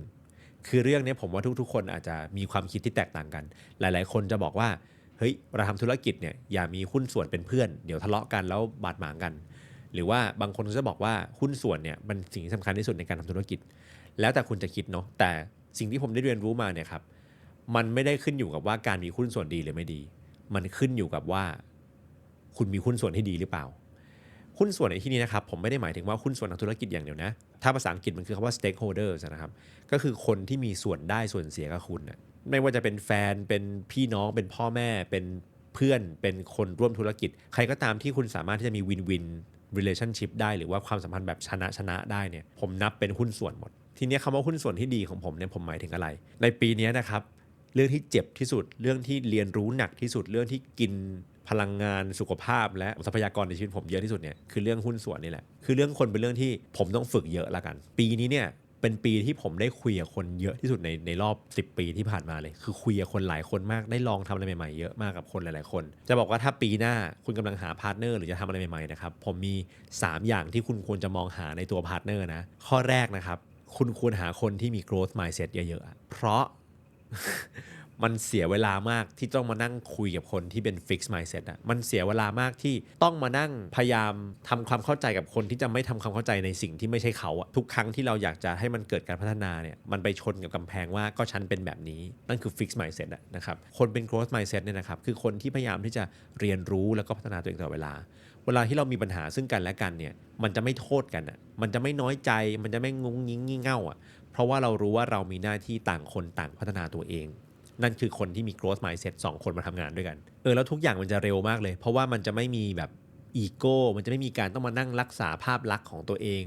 คือเรื่องนี้ผมว่าทุกๆ คนอาจจะมีความคิดที่แตกต่างกัน หลาย ๆ คนจะบอกว่า เฮ้ยเราทำธุรกิจเนี่ยอย่ามีหุ้นส่วนเป็นเพื่อนเดี๋ยวทะเลาะกันแล้วบาดหมางกัน หรือว่าบางคนจะบอกว่าหุ้นส่วนเนี่ยมันสิ่งที่สำคัญที่สุดในการทำธุรกิจ แล้วแต่คุณจะคิดเนาะแต่สิ่งที่ผมได้เรียนรู้มาเนี่ยครับมันไม่ได้ขึ้นอยู่กับว่าการมีหุ้นส่วนดีหรือไม่ดี มันขึ้นอยู่กับว่า คุณมีหุ้นส่วนที่ดีหรือเปล่าหุ้นส่วนในที่นี้นะครับผมไม่ได้หมายถึงว่าหุ้นส่วนทางธุรกิจอย่างเดียวนะ ถ้าภาษาอังกฤษมันคือคำว่า stakeholders นะครับ ก็คือคนที่มีส่วนได้ส่วนเสียกับคุณนะ ไม่ว่าจะเป็นแฟนเป็นพี่น้องเป็นพ่อแม่เป็นเพื่อนเป็นคนร่วมธุรกิจ ใครก็ตามที่คุณสามารถที่จะมีวินวิน relationship ได้หรือว่าความสัมพันธ์แบบชนะชนะได้เนี่ยผมนับเป็นหุ้นส่วนหมด ทีนี้คำว่าหุ้นส่วนที่ดีของผมเนี่ยผมหมายถึงอะไร ในปีนี้นะครับเรื่องที่เจ็บที่สุดเรื่องที่เรียนรู้หนักที่สุดเรื่องที่กินพลังงานสุขภาพ และทรัพยากรในชีวิตผมเยอะที่สุดเนี่ยคือเรื่องหุ้นส่วนนี่แหละคือเรื่องคนเป็นเรื่องที่ผมต้องฝึกเยอะละกัน ปีนี้เนี่ย เป็นปีที่ผมได้คุยกับคนเยอะที่สุดในในรอบ 10 ปีที่ผ่านมาเลย คือคุยกับคนหลายคนมากได้ลองทำอะไรใหม่ๆเยอะมากกับคนหลายๆคน จะบอกว่าถ้าปีหน้าคุณกำลังหาพาร์ทเนอร์หรือจะทำอะไรใหม่ๆนะครับผมมี 3 อย่างที่คุณควรจะมองหาในตัวพาร์ทเนอร์นะ ข้อแรกนะครับ คุณควรหาคนที่มี growth mindset เยอะๆเพราะ มันเสียเวลามากที่ต้องมานั่งคุยกับคนที่เป็น fix mindset อะมันเสียเวลามากที่ต้องมานั่งพยายามทำความเข้าใจกับคนที่จะไม่ทำความเข้าใจในสิ่งที่ไม่ใช่เขาอะทุกครั้งที่เราอยากจะให้มันเกิดการพัฒนาเนี่ยมันไปชนกับกำแพงว่าก็ฉันเป็นแบบนี้ นั่นคือ fix mindset อะนะครับคนเป็น growth mindset เนี่ยนะครับคือคนที่พยายามที่จะเรียนรู้แล้วก็พัฒนาตัวเองตลอดเวลา เวลาที่เรามีปัญหาซึ่งกันและกันเนี่ยมันจะไม่โทษกันอะมันจะไม่น้อยใจ มันจะไม่งงงิ้งงี่เง่าอะเพราะว่าเรารู้ว่าเรามีหน้าที่ต่างคนต่างพัฒนาตัวเอง นั่นคือคนที่มี growth mindset สองคนมาทำงานด้วยกัน เออแล้วทุกอย่างมันจะเร็วมากเลย เพราะว่ามันจะไม่มีแบบอีโก้มันจะไม่มีการต้องมานั่งรักษาภาพลักษณ์ของตัวเอง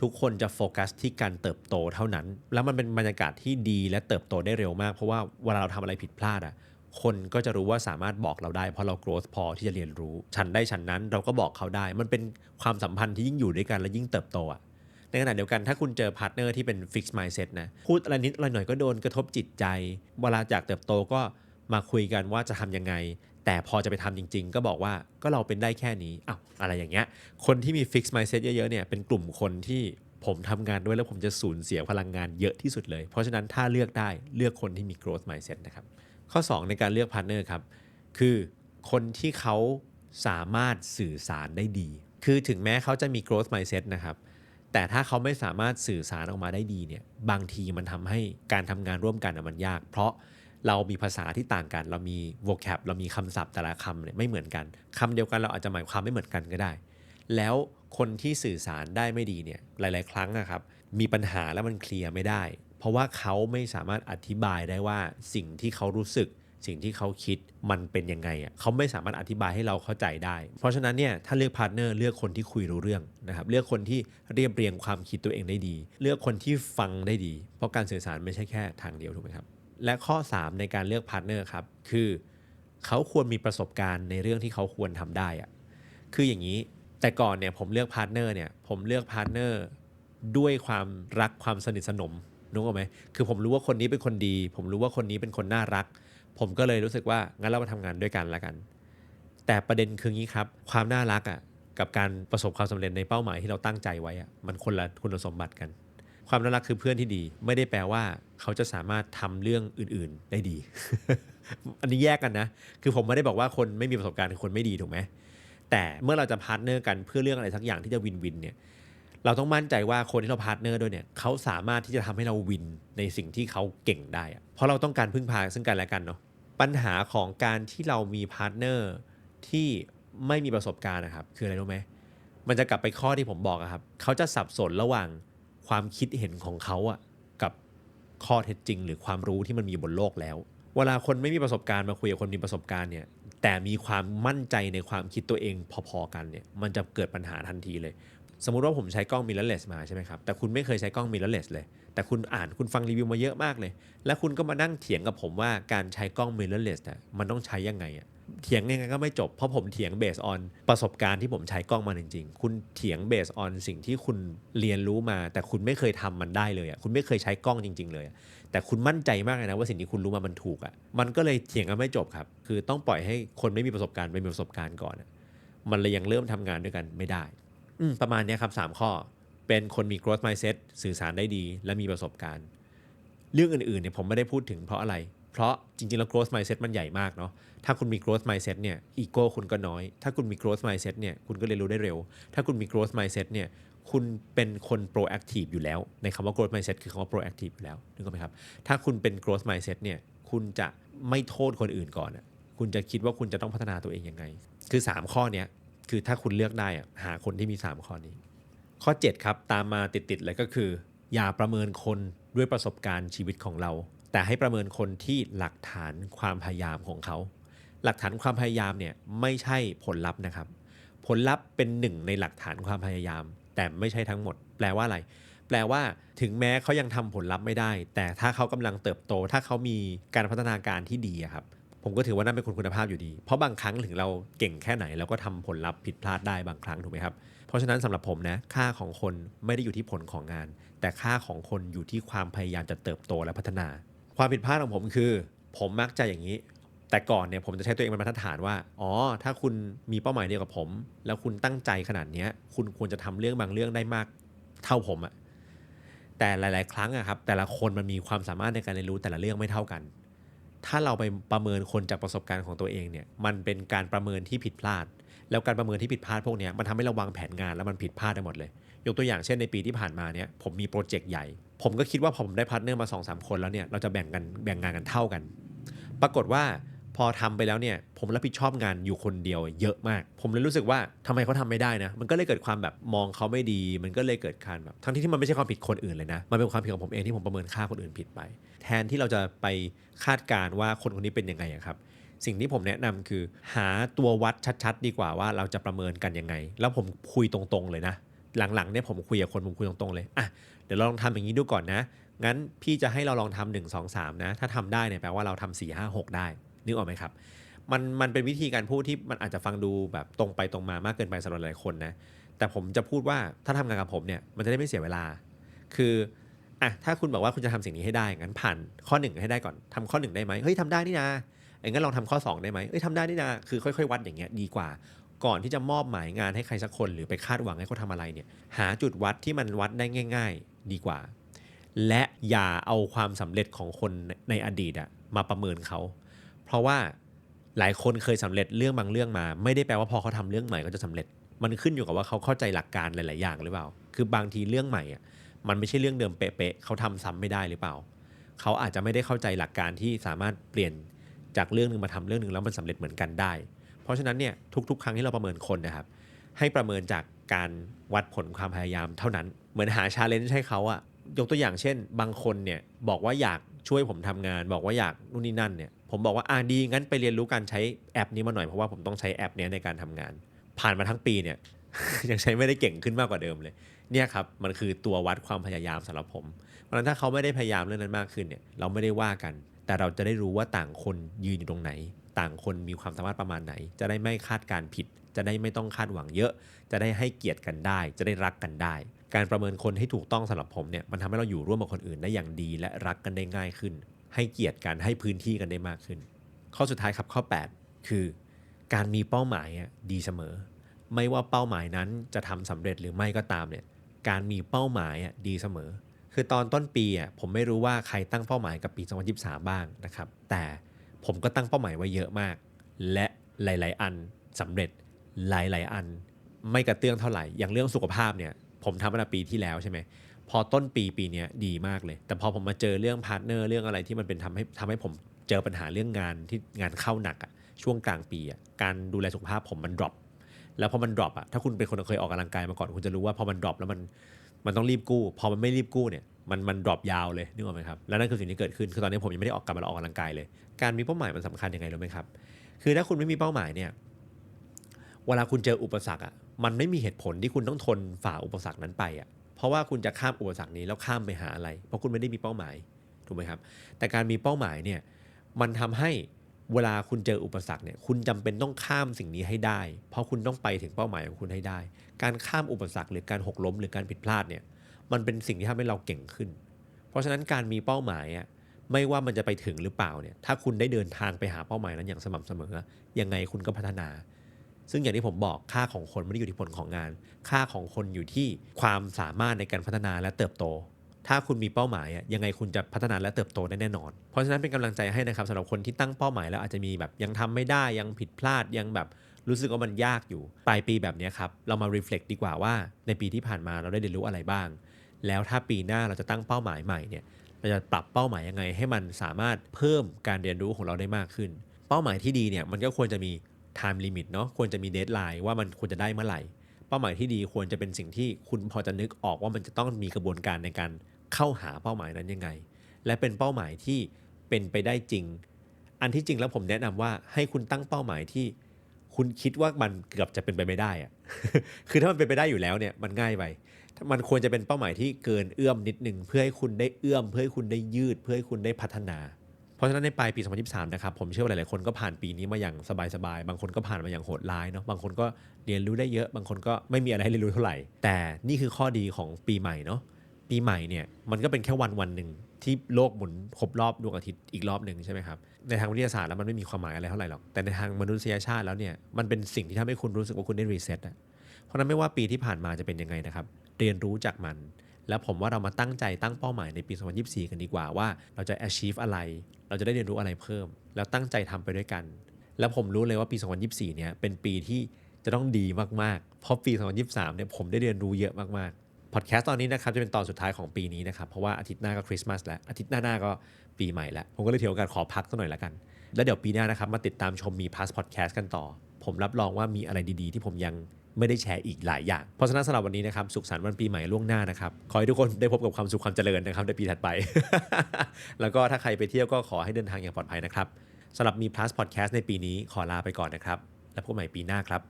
ทุกคนจะโฟกัสที่การเติบโตเท่านั้น แล้วมันเป็นบรรยากาศที่ดีและเติบโตได้เร็วมาก เพราะว่าเวลาเราทำอะไรผิดพลาดอะคนก็จะรู้ว่าสามารถบอกเราได้ เพราะเรา growth พอที่จะเรียนรู้ ฉันได้ฉันนั้นเราก็บอกเขาได้ มันเป็นความสัมพันธ์ที่ยิ่งอยู่ด้วยกันและยิ่งเติบโตอะ ในขณะเดียวกันถ้าคุณเจอพาร์ทเนอร์ที่เป็น fixed mindset นะพูดอะไรนิดอะไรหน่อยก็โดนกระทบจิตใจ เวลาจากเติบโตก็มาคุยกันว่าจะทำยังไง แต่พอจะไปทำจริง ๆ ก็บอกว่าก็เราเป็นได้แค่นี้อ้าวอะไรอย่างเงี้ยคนที่มี fixed mindset เยอะๆเนี่ยเป็นกลุ่มคนที่ผมทำงานด้วยแล้วผมจะสูญเสียพลังงานเยอะที่สุดเลย เพราะฉะนั้นถ้าเลือกได้เลือกคนที่มี growth mindset นะครับ ข้อ 2 ในการเลือกพาร์ทเนอร์ครับ คือคนที่เขาสามารถสื่อสารได้ดี คือถึงแม้เขาจะมี growth mindset นะครับ แต่ถ้าเขาไม่สามารถสื่อสารออกมาได้ดีเนี่ยบางทีมันทำให้การทำงานร่วมกันมันยาก เพราะเรามีภาษาที่ต่างกัน เรามี vocab เรามีคำศัพท์แต่ละคำเนี่ยไม่เหมือนกันคำเดียวกันเราอาจจะหมายความไม่เหมือนกันก็ได้ แล้วคนที่สื่อสารได้ไม่ดีเนี่ยหลาย ๆ ครั้งอะครับมีปัญหาแล้วมันเคลียร์ไม่ได้ เพราะว่าเขาไม่สามารถอธิบายได้ว่าสิ่งที่เขารู้สึก สิ่งที่เขาคิดมันเป็นยังไงอะเขาไม่สามารถอธิบายให้เราเข้าใจได้ เพราะฉะนั้นเนี่ยถ้าเลือกพาร์ทเนอร์เลือกคนที่คุยรู้เรื่องนะครับเลือกคนที่เรียบเรียงความคิดตัวเองได้ดี เลือกคนที่ฟังได้ดี เพราะการสื่อสารไม่ใช่แค่ทางเดียวถูกไหมครับ และข้อ 3 ในการเลือกพาร์ทเนอร์ครับคือเขาควรมีประสบการณ์ในเรื่องที่เขาควรทำได้อะคืออย่างนี้แต่ก่อนเนี่ยผมเลือกพาร์ทเนอร์เนี่ยผมเลือกพาร์ทเนอร์ด้วยความรักความสนิทสนมนึกออกไหมคือผมรู้ว่าคนนี้เป็นคนดี ผมรู้ว่าคนนี้เป็นคนน่ารัก ผมก็เลยรู้สึกว่างั้นเรามาทำงานด้วยกันละกัน แต่ประเด็นคืองี้ครับ ความน่ารักอะกับการประสบความสำเร็จในเป้าหมายที่เราตั้งใจไว้อะมันคนละคุณสมบัติกัน ความน่ารักคือเพื่อนที่ดี ไม่ได้แปลว่าเขาจะสามารถทำเรื่องอื่น ๆ ได้ดี อันนี้แยกกันนะ คือผมไม่ได้บอกว่าคนไม่มีประสบการณ์คือคนไม่ดีถูกไหมแต่เมื่อเราจะพาร์ทเนอร์กันเพื่อเรื่องอะไรสักอย่างที่จะวินวินเนี่ยเราต้องมั่นใจว่าคนที่เราพาร์ทเนอร์ด้วยเนี่ยเขาสามารถที่จะทำให้เราวินในสิ่งที่เขาเก่งได้อะเพราะเราต้องการพึ่งพาซึ่งกันและกันเนาะ ปัญหาของการที่เรามีพาร์ทเนอร์ที่ไม่มีประสบการณ์นะครับ คืออะไรรู้ไหมมันจะกลับไปข้อที่ผมบอกอะครับ เขาจะสับสนระหว่างความคิดเห็นของเขาอะกับข้อเท็จจริง หรือความรู้ที่มันมีบนโลกแล้ว เวลาคนไม่มีประสบการณ์มาคุยกับคนมีประสบการณ์เนี่ยแต่มีความมั่นใจในความคิดตัวเองพอๆกันเนี่ยมันจะเกิดปัญหาทันทีเลย สมมุติว่าผมใช้กล้องมิเรอร์เลสมาใช่ไหมครับแต่คุณไม่เคยใช้กล้องมิเรอร์เลสเลย แต่คุณอ่านคุณฟังรีวิวมาเยอะมากเลย แล้วคุณก็มานั่งเถียงกับผมว่าการใช้กล้องมิเรอร์เลสเนี่ยมันต้องใช้ยังไงอะเถียงยังไงก็ไม่จบ เพราะผมเถียงเบสออนประสบการณ์ที่ผมใช้กล้องมาจริงๆ คุณเถียงเบสออนสิ่งที่คุณเรียนรู้มา แต่คุณไม่เคยทำมันได้เลยอะคุณไม่เคยใช้กล้องจริง ๆ เลย แต่คุณมั่นใจมากเลยนะว่าสิ่งที่คุณรู้มามันถูกอะมันก็เลยเถียงกันไม่จบครับ คือต้องปล่อยให้คนไม่มีประสบการณ์ไปมีประสบการณ์ก่อนอะมันเลยยังเริ่มทำงานด้วยกันไม่ได้ อืประมาณนี้ครับ3ข้อ เป็นคนมี growth mindset สื่อสารได้ดี และมีประสบการณ์ เรื่องอื่นๆเนี่ยผมไม่ได้พูดถึงเพราะอะไร เพราะจริงๆ แล้ว growth mindset มันใหญ่มากเนาะถ้าคุณมี growth mindset เนี่ย ego คุณก็น้อย ถ้าคุณมี growth mindset เนี่ยคุณก็เรียนรู้ได้เร็ว ถ้าคุณมี growth mindset เนี่ยคุณเป็นคน proactive อยู่แล้ว ในคำว่า growth mindset คือคำว่า proactive อยู่แล้วนึกออกไหมครับ ถ้าคุณเป็น growth mindset เนี่ยคุณจะไม่โทษคนอื่นก่อนคุณจะคิดว่าคุณจะต้องพัฒนาตัวเองยังไง คือ 3 ข้อเนี้ยคือถ้าคุณเลือกได้อะหาคนที่มี 3 ข้อนี้ ข้อ 7 ครับ ตามมาติดๆเลยก็คือ อย่าประเมินคนด้วยประสบการณ์ชีวิตของเรา แต่ให้ประเมินคนที่หลักฐานความพยายามของเขา หลักฐานความพยายามเนี่ยไม่ใช่ผลลัพธ์นะครับ ผลลัพธ์เป็นหนึ่งในหลักฐานความพยายาม แต่ไม่ใช่ทั้งหมด แปลว่าอะไร แปลว่าถึงแม้เขายังทำผลลัพธ์ไม่ได้ แต่ถ้าเขากำลังเติบโต ถ้าเขามีการพัฒนาการที่ดีครับผมก็ถือว่านั่นเป็นคนคุณภาพอยู่ดี เพราะบางครั้งถึงเราเก่งแค่ไหนเราก็ทำผลลัพธ์ผิดพลาดได้บางครั้งถูกไหมครับ เพราะฉะนั้นสำหรับผมนะค่าของคนไม่ได้อยู่ที่ผลของงาน แต่ค่าของคนอยู่ที่ความพยายามจะเติบโตและพัฒนา ความผิดพลาดของผมคือ ผมมักจะอย่างนี้ แต่ก่อนเนี่ยผมจะใช้ตัวเองเป็นมาตรฐานว่าอ๋อถ้าคุณมีเป้าหมายเดียวกับผม แล้วคุณตั้งใจขนาดนี้คุณควรจะทำเรื่องบางเรื่องได้มากเท่าผมอะแต่หลาย ๆ ครั้งอะครับแต่ละคนมันมีความสามารถในการเรียนรู้แต่ละเรื่องไม่เท่ากัน ถ้าเราไปประเมินคนจากประสบการณ์ของตัวเองเนี่ยมันเป็นการประเมินที่ผิดพลาด แล้วการประเมินที่ผิดพลาดพวกนี้มันทำให้เราวางแผนงานแล้วมันผิดพลาดได้หมดเลย ยกตัวอย่างเช่นในปีที่ผ่านมาเนี่ยผมมีโปรเจกต์ใหญ่ ผมก็คิดว่าพอผมได้พาร์ทเนอร์มา2อสคนแล้วเนี่ยเราจะแบ่งกันแบ่งงานกันเท่ากัน ปรากฏว่าพอทำไปแล้วเนี่ยผมรับผิดชอบงานอยู่คนเดียวเยอะมาก ผมเลยรู้สึกว่าทำไมเขาทำไม่ได้นะ มันก็เลยเกิดความแบบมองเขาไม่ดี มันก็เลยเกิดการแบบทั้งที่ที่มันไม่ใช่ความผิดคนอื่นเลยนะ มันเป็นความผิดของผมเองที่ผมประเมินค่าคนอื่นผิดไป แทนที่เราจะไปคาดการณ์ว่าคนคนนี้เป็นยังไงครับ สิ่งที่ผมแนะนำคือ หาตัววัดชัดๆ ดีกว่าว่าเราจะประเมินกันยังไง แล้วผมคุยตรงๆเลยนะ หลังๆเนี่ยผมคุยกับคนผมคุยตรงๆเลยอะเดี๋ยวเราลองทำอย่างนี้ดูก่อนนะ งั้นพี่จะให้เราลองทำหนึ่งสองสามนะ ถ้าทำได้เนี่ยแปลว่าเราทำสี่ห้าหกได้นึกออกไหมครับมันมันเป็นวิธีการพูดที่มันอาจจะฟังดูแบบตรงไปตรงมามากเกินไปสำหรับหลายคนนะแต่ผมจะพูดว่าถ้าทำงานกับผมเนี่ยมันจะได้ไม่เสียเวลา คืออะถ้าคุณบอกว่าคุณจะทำสิ่งนี้ให้ได้งั้นผ่านข้อหนึ่งให้ได้ก่อนทำข้อหนึ่งได้ไหมเฮ้ยทำได้นี่นะ งั้นลองทำข้อสองได้ไหมเอ้ยทำได้นี่นะคือค่อยๆ วัดอย่างเงี้ยดีกว่า ก่อนที่จะมอบหมายงานให้ใครสักคน หรือไปคาดหวังให้เขาทำอะไรเนี่ยหาจุดวัดที่มันวัดได้ง่าย ๆ ดีกว่า และอย่าเอาความสำเร็จของคนในอดีตอะมาประเมินเขา เพราะว่าหลายคนเคยสำเร็จเรื่องบางเรื่องมา ไม่ได้แปลว่าพอเขาทำเรื่องใหม่ก็จะสำเร็จ มันขึ้นอยู่กับว่าเขาเข้าใจหลักการหลาย ๆ อย่างหรือเปล่า คือบางทีเรื่องใหม่อะมันไม่ใช่เรื่องเดิมเป๊ะๆเขาทำซ้ำไม่ได้หรือเปล่า เขาอาจจะไม่ได้เข้าใจหลักการที่สามารถเปลี่ยน จากเรื่องหนึ่งมาทำเรื่องหนึ่งแล้วมันสำเร็จเหมือนกันได้ เพราะฉะนั้นเนี่ยทุกๆ ครั้งที่เราประเมินคนนะครับ ให้ประเมินจากการวัดผลความพยายามเท่านั้น เหมือนหาชาเลนจ์ให้เขาอะยกตัวอย่างเช่น บางคนเนี่ยบอกว่าอยากช่วยผมทำงาน บอกว่าอยากนู่นนี่นั่นเนี่ยผมบอกว่าอ่าดีงั้นไปเรียนรู้การใช้แอปนี้มาหน่อยเพราะว่าผมต้องใช้แอปนี้ในการทำงาน ผ่านมาทั้งปีเนี่ยยังใช้ไม่ได้เก่งขึ้นมากกว่าเดิมเลยเนี่ยครับมันคือตัววัดความพยายามสำหรับผม เพราะฉะนั้นถ้าเขาไม่ได้พยายามเรื่องนั้นมากขึ้นเนี่ยเราไม่ได้ว่ากัน แต่เราจะได้รู้ว่าต่างคนยืนอยู่ตรงไหน ต่างคนมีความสามารถประมาณไหน จะได้ไม่คาดการผิด จะได้ไม่ต้องคาดหวังเยอะ จะได้ให้เกียรติกันได้ จะได้รักกันได้ การประเมินคนให้ถูกต้องสำหรับผมเนี่ยมันทำให้เราอยู่ร่วมกับคนอื่นได้อย่างดี และรักกันได้ง่ายขึ้น ให้เกียรติกันให้พื้นที่กันได้มากขึ้น ข้อสุดท้ายครับข้อ 8 คือ การมีเป้าหมายดีเสมอ ไม่ว่าเป้าหมายนั้นจะทำสำเร็จหรือไม่ก็ตามเนี่ยการมีเป้าหมายดีเสมอ คือตอนต้นปีอะผมไม่รู้ว่าใครตั้งเป้าหมายกับปี 2023 บ้างนะครับ แต่ผมก็ตั้งเป้าหมายไว้เยอะมาก และหลาย ๆ อันสำเร็จหลาย ๆ อันไม่กระเตื้องเท่าไหร่ อย่างเรื่องสุขภาพเนี่ยผมทำมาปีที่แล้วใช่ไหมพอต้นปีปีนี้ดีมากเลย แต่พอผมมาเจอเรื่องพาร์ทเนอร์เรื่องอะไรที่มันเป็นทำให้ทำให้ผมเจอปัญหาเรื่องงานที่งานเข้าหนักอะช่วงกลางปีอะการดูแลสุขภาพผมมัน drop แล้วพอมัน drop อะถ้าคุณเป็นคนเคยออกกำลังกายมาก่อนคุณจะรู้ว่าพอมัน drop แล้วมัน มันต้องรีบกู้ พอมันไม่รีบกู้เนี่ยมันมัน drop ยาวเลยนึกออกไหมครับแล้วนั่นคือสิ่งที่เกิดขึ้นคือตอนนี้ผมยังไม่ได้ออกกลับมาออกกำลังกายเลย การมีเป้าหมายมันสำคัญยังไงรู้ไหมครับ คือถ้าคุณไม่มีเป้าหมายเนี่ยเวลาคุณเจออุปสรรคอะมันไม่มีเหตุผลที่คุณต้องทนฝ่าอุปสรรคนั้นไปอะเพราะว่าคุณจะข้ามอุปสรรคนี้แล้วข้ามไปหาอะไร เพราะคุณไม่ได้มีเป้าหมายถูกไหมครับ แต่การมีเป้าหมายเนี่ยมันทำให้ เวลาคุณเจออุปสรรคเนี่ยคุณจำเป็นต้องข้ามสิ่งนี้ให้ได้ เพราะคุณต้องไปถึงเป้าหมายของคุณให้ได้ การข้ามอุปสรรคหรือการหกล้มหรือการผิดพลาดเนี่ยมันเป็นสิ่งที่ทำให้เราเก่งขึ้น เพราะฉะนั้นการมีเป้าหมายอะไม่ว่ามันจะไปถึงหรือเปล่าเนี่ยถ้าคุณได้เดินทางไปหาเป้าหมายนั้นอย่างสม่ำเสมอ ยังไงคุณก็พัฒนา ซึ่งอย่างที่ผมบอกค่าของคนไม่ได้อยู่ที่ผลของงาน ค่าของคนอยู่ที่ความสามารถในการพัฒนาและเติบโต ถ้าคุณมีเป้าหมายอะยังไงคุณจะพัฒนาและเติบโตได้แน่นอน เพราะฉะนั้นเป็นกำลังใจให้นะครับสำหรับคนที่ตั้งเป้าหมายแล้วอาจจะมีแบบยังทำไม่ได้ยังผิดพลาดยังแบบรู้สึกว่ามันยากอยู่ ปลายปีแบบนี้ครับ เรามา reflect ดีกว่าว่าในปีที่ผ่านมาเราได้เรียนรู้อะไรบ้าง แล้วถ้าปีหน้าเราจะตั้งเป้าหมายใหม่เนี่ยเราจะปรับเป้าหมายยังไง ให้มันสามารถเพิ่มการเรียนรู้ของเราได้มากขึ้น เป้าหมายที่ดีเนี่ยมันก็ควรจะมี time limit เนาะควรจะมี deadline ว่ามันควรจะได้เมื่อไหร่ เป้าหมายที่ดีควรจะเป็นสิ่งที่คุณพอจะนึกออกว่ามันจะต้องมีกระบวนการในการ เข้าหาเป้าหมายนั้นยังไง และเป็นเป้าหมายที่เป็นไปได้จริง อันที่จริงแล้วผมแนะนำว่าให้คุณตั้งเป้าหมายที่คุณคิดว่ามันเกือบจะเป็นไปไม่ได้อะคือถ้ามันเป็นไปได้อยู่แล้วเนี่ยมันง่ายไปมันควรจะเป็นเป้าหมายที่เกินเอื้อมนิดนึงเพื่อให้คุณได้เอื้อม เพื่อให้คุณได้ยืด เพื่อให้คุณได้พัฒนา เพราะฉะนั้นในปลายปี 2023 นะครับผมเชื่อว่าหลาย ๆ คนก็ผ่านปีนี้มาอย่างสบาย ๆ บางคนก็ผ่านมาอย่างโหดร้ายเนาะบางคนก็เรียนรู้ได้เยอะ บางคนก็ไม่มีอะไรให้เรียนรู้เท่าไหร่ แต่นี่คือข้อดีของปีใหม่เนาะ ปีใหม่เนี่ยมันก็เป็นแค่วันวันหนึ่งที่โลกหมุนครบรอบดวงอาทิตย์อีกรอบหนึ่งใช่ไหมครับในทางวิทยาศาสตร์แล้วมันไม่มีความหมายอะไรเท่าไหร่หรอกแต่ในทางมนุษยชาติแล้วเนี่ยมันเป็นสิ่งที่ทำให้คุณรู้สึกว่าคุณได้รีเซ็ตอะเพราะฉะนั้นไม่ว่าปีที่ผ่านมาจะเป็นยังไงนะครับเรียนรู้จากมัน แล้วผมว่าเรามาตั้งใจตั้งเป้าหมายในปี 2024 กันดีกว่าว่าเราจะ achieve อะไร เราจะได้เรียนรู้อะไรเพิ่ม แล้วตั้งใจทำไปด้วยกัน แล้วผมรู้เลยว่าปี 2024 เนี่ยเป็นปีที่จะต้องดีมากๆเพราะปี 2023 เนี่ยผมได้เรียนรู้เยอะมากๆ พอดแคสต์ตอนนี้นะครับจะเป็นตอนสุดท้ายของปีนี้นะครับเพราะว่าอาทิตย์หน้าก็คริสต์มาสแล้วอาทิตย์หน้าๆก็ปีใหม่แล้ว ผมก็เลยถือโอกาสขอพักสักหน่อยละกัน แล้วเดี๋ยวปีหน้านะครับมาติดตามชมมีพาสพอดแคสต์กันต่อ ผมรับรองว่ามีอะไรดีๆ ที่ผมยังไม่ได้แชร์อีกหลายอย่าง เพราะฉะนั้นสำหรับวันนี้นะครับสุขสันต์วันปีใหม่ล่วงหน้านะครับ ขอให้ทุกคนได้พบกับความสุขความเจริญนะครับในปีถัดไป แล้วก็ถ้าใครไปเที่ยวก็ขอให้เดินทางอย่างปลอดภัยนะครับสำหรับมี plus podcast ในปีนี้ขอลาไปก่อนนะครับ แล้วพบใหม่ปีหน้าครับ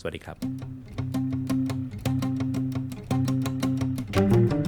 สวัสดีครับ Thank you.